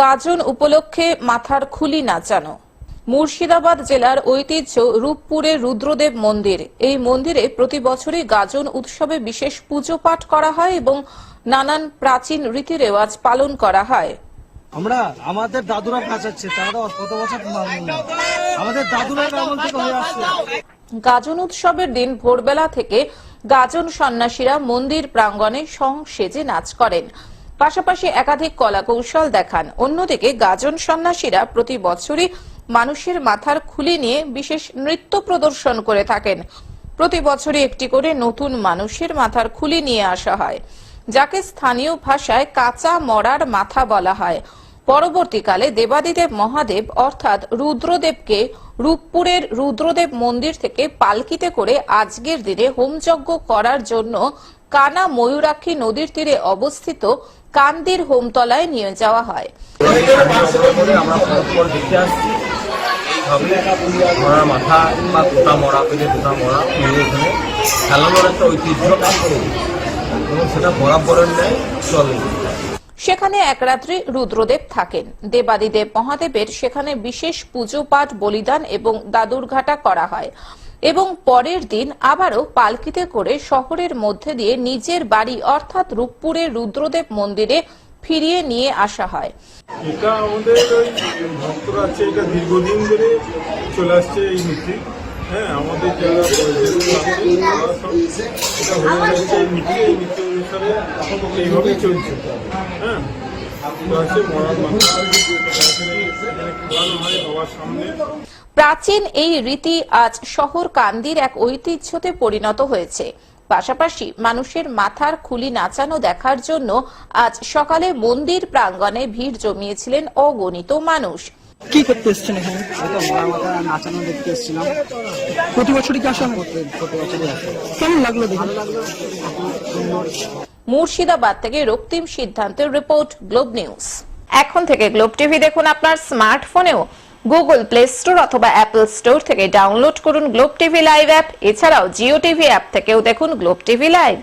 গাজন উপলক্ষে মাথার খুলি নাচানো। মুর্শিদাবাদ জেলার ঐতিহ্য রূপপুরে রুদ্রদেব মন্দির। এই মন্দিরে প্রতি বছরই গাজন উৎসবে বিশেষ পুজো পাঠ করা হয় এবং নানান প্রাচীন রীতি রেওয়াজ পালন করা হয়। আমরা আমাদের দাদুরা কাচাচ্ছে তারা কত বছর আমাদের দাদুরা আমল থেকে হয়ে আসছে। গাজন উৎসবের দিন ভোরবেলা থেকে গাজন সন্ন্যাসীরা মন্দির প্রাঙ্গণে সং সেজে নাচ করেন। পাশাপাশি একাধিক কলা কৌশল দেখান। অন্যদিকে গাজন সন্ন্যাসীরা প্রতি বছরই মানুষের মাথার খুলি নিয়ে বিশেষ নৃত্য প্রদর্শন করে থাকেন। প্রতি বছরই একটি করে নতুন মানুষের মাথার খুলি নিয়ে আসা হয়, যাকে স্থানীয় ভাষায় কাঁচা মরার মাথা বলা হয়। পরবর্তীকালে দেবাদিদেব মহাদেব অর্থাৎ রুদ্রদেবকে রূপপুরের রুদ্রদেব মন্দির থেকে পালকিতে করে আজকের দিনে হোমযজ্ঞ করার জন্য কানা ময়ূরাক্ষী নদীর তীরে অবস্থিত কান্দির হোমতলায় নিয়ে যাওয়া হয়। সেটা বরাবরের চলে সেখানে এক রাত্রি রুদ্রদেব থাকেন। দেবাদিদেব মহাদেবের সেখানে বিশেষ পুজো পাঠ বলিদান এবং দাদুরঘাটা করা হয় এবং পরের দিন আবারও পালকিতে করে শহরের মধ্যে দিয়ে নিজের বাড়ি অর্থাৎ রূপপুরের রুদ্রদেব মন্দিরে ফিরিয়ে নিয়ে আসা হয়। এটা আমাদের ওই ভক্তরা আছে, এটা দীর্ঘদিন ধরে চলে আসছে এই নীতি হ্যাঁ প্রাচীন এই রীতি আজ শহর কান্দির এক ঐতিহ্যতে পরিণত হয়েছে। পাশাপাশি মানুষের মাথার খুলি নাচানো দেখার জন্য আজ সকালে মন্দির প্রাঙ্গণে ভিড় জমিয়েছিলেন অগণিত মানুষ। কি করতে এসছেন এখানে? মরা মাথা নাচানো দেখতে এসেছিলাম। প্রতি বছরই কি আসা হয় প্রতি বছরই আসে। কেমন লাগল দেখে? মুর্শিদাবাদ থেকে রক্তিম সিদ্ধান্তের রিপোর্ট গ্লোব নিউজ। এখন থেকে গ্লোব টিভি দেখুন আপনার স্মার্টফোনেও। গুগল প্লে স্টোর অথবা অ্যাপল স্টোর থেকে ডাউনলোড করুন গ্লোব টিভি লাইভ অ্যাপ। এছাড়াও জিও টিভি অ্যাপ থেকেও দেখুন গ্লোব টিভি লাইভ।